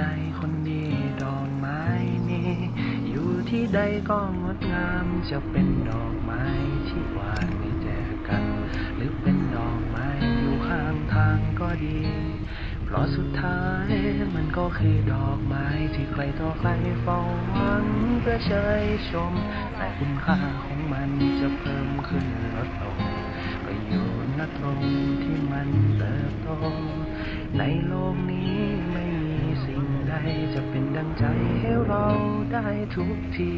ใจคนดีดอกไม้นี้ อยู่ที่ใดก็งดงามจะเป็นดอกไม้ที่หวานไม่แจกกัน หรือเป็นดอกไม้อยู่ข้างทางก็ดี เพราะสุดท้ายมันก็คือดอกไม้ที่ใครต่อใครเฝ้าหวังเพื่อเชยชม แต่คุณค่าของมันจะเพิ่มขึ้นลดลงก็อยู่ณตรงที่มันเติบโตในโลกนี้ ไม่มีสิ่งใดจะเป็นดังใจให้เราได้ทุกที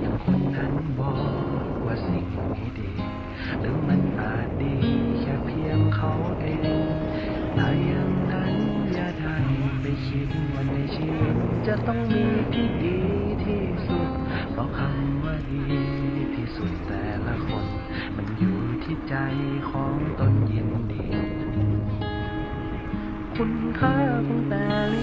อย่างคนนั้นบอกว่าสิ่งนี้ดี หรือมันอาจดีแค่เพียงเขาเองแต่อย่างนั้นอย่าได้ไปคิดว่าในชีวิตจะต้องมีที่ดีที่สุด เพราะคำว่าดีที่สุดแต่ละคน มันอยู่ที่ใจของตนยินดี คุณค่าของแต่ละ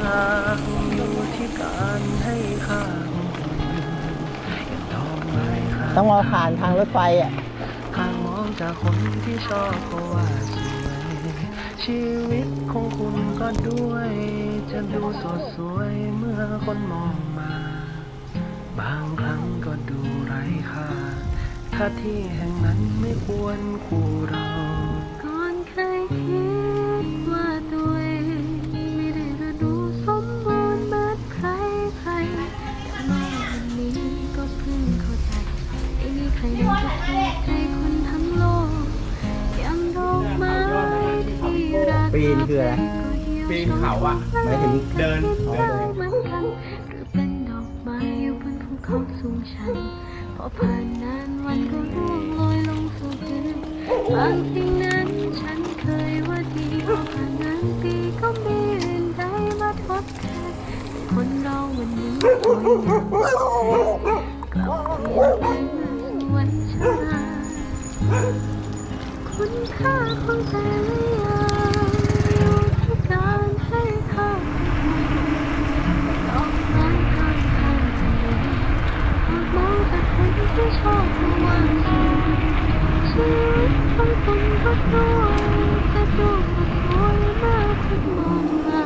อย่างอยู่ที่การให้ค่าของคนอย่างดอกไม้ค่ะต้องมาผ่านทางรถไฟอะ ข้างมองจากคนที่ชอบเพราะว่าสวยชีวิตของคุณก็ด้วย จะดูสดสวยเมื่อคนมองมา บางครั้งก็ดูไร้ค่าถ้าที่แห่งนั้นไม่ควรคู่เรา ไม่มีใครนั้นจะถูกใจคนทั้งโลกอย่างดอกไม้ที่รักปีนคืออะไร ปีนเขาอะหมายถึงเดินอ๋อเดินเหมือนกันหรือเป็นดอกไม้อยู่บนภูเขาสูงชันพอผ่านนานวันก็ร่วงโรยลงสู่พื้นบางสิ่งนั้นฉันเคยว่าดีพอผ่านนานปีก็มีอื่นใดมาทดแทนแต่คนเราวันนี้สวยงามกลับเปลี่ยน ค่าของแต่ละอย่างอยู่ที่การให้ค่าดอกไม้ข้างทางถนนหากมองจากคนที่ชอบระว่างชีวิตของคุณก็ด้วยจะดูสดสวยมากคุณมองมา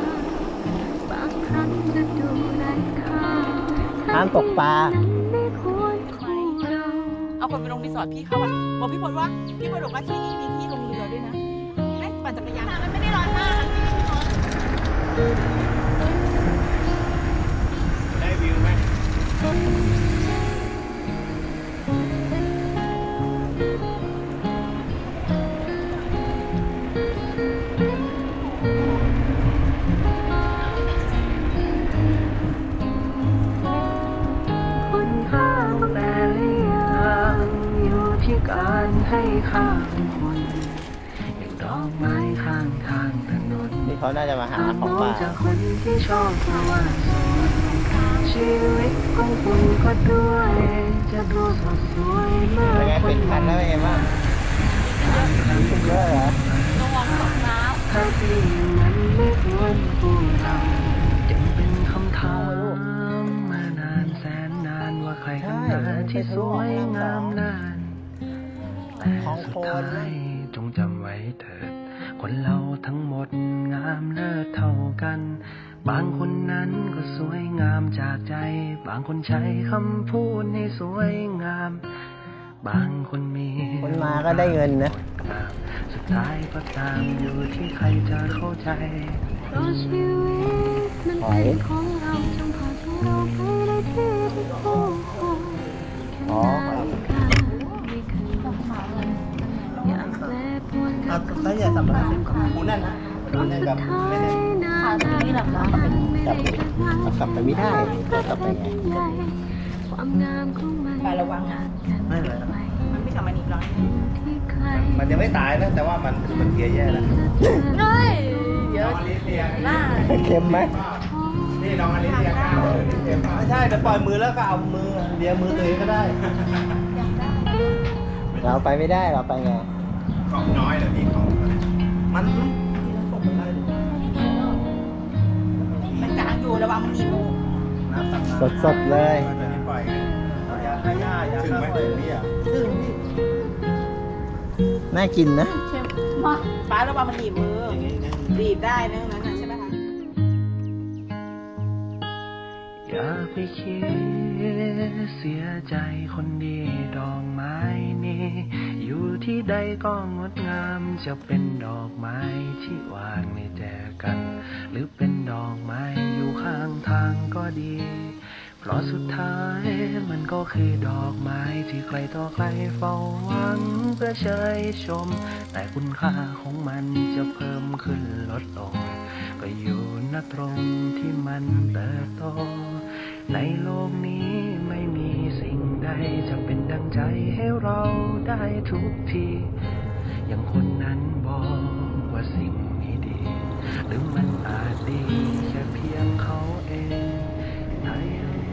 บางครั้งจะดูไร้ค่าห้ามตกปลา ไปสอนพี่เขาอะบอกพี่พลว่าพี่พลบอกว่าที่นี่มีที่ลงเรือด้วยนะแม่ปั่นจักรยานมันไม่ได้ร้อนมากได้วิวไหม ให้ค่าของคนอย่างดอกไม้ข้างทางถนนที่เขาน่าจะมาหาของป่าจากคนที่ชอบเพราะว่าสวยชีวิตของคุณก็ด้วย จะดูสดสวยเมื่อเป็นไงคเป็นนพันแล้วเป็นไงบ้างเป็นเยอะเหรอระวังตกน้ถ้าที่มันไม่ควรคู่เราจึงเป็นคำถามมานานแสนนานว่าใครกันหนาที่สวยงามนา นแต่สุดท้ายจงจำไว้เถิด คนเราทั้งหมดงามเลิศเท่ากัน บางคนนั้นก็สวยงามจากใจ บางคนใช้คำพูดให้สวยงาม บางคนมีคนมาก็ได้เงินนะ สุดท้ายก็ตามอยู่ที่ใครจะเข้าใจเพราะชีวิตมันเป็นของ กลับตาไม่ได้ชัดว่าเอากลับไปไม่ได้เอากลับไปไงความงามของมันไประวังนะไม่เลยมันไม่กลับมาอีกร้อยที่ใครมันยังไม่ตายนะแต่ว่ามันมันเพลียแย่แล้วเฮ้ยเยน้อะองอลิเลียมาเค็มไหมนี่น้องอลิเลียก้าวไม่ใช่แต่ปล่อยมือแล้วก็เอามือเลียมือตัวเองก็ได้ เราไปไม่ได้เราไปไงของน้อยเหรอพี่ของมันส่งไปได้มันกลาง อยู่ระวังมันหนีบลูกน้ำตักสดสดๆเลย มันจะไม่ปล่อยยาฆ่าหญ้ายาฆ่าปล่อยเบี้ยซึ่งพี่น่ากินนะเค็มมาป้าระวังมันหนีบมืออย่างงี้อย่างงี้บีบได้นะนั้นน่ะใช่ไหมคะ อย่าไปคิดเสียใจคนดีดอกไม้นี้ อยู่ที่ใดก็งดงามจะเป็นดอกไม้ที่วางในแจกัน หรือเป็นดอกไม้อยู่ข้าง ทางก็ดี เพราะสุดท้ายมันก็คือดอกไม้ที่ใครต่อใครเฝ้าหวังเพื่อเชยชม แต่คุณค่าของมันจะเพิ่มขึ้นลดลง ก็อยู่ณตรงที่มันเติบโต ในโลกนี้ไม่มีสิ่งใดจะเป็นดังใจให้เราได้ทุกที อย่างคนนั้นบอกว่าสิ่ง หรือมันอาจดีแค่เพียงเขาเอง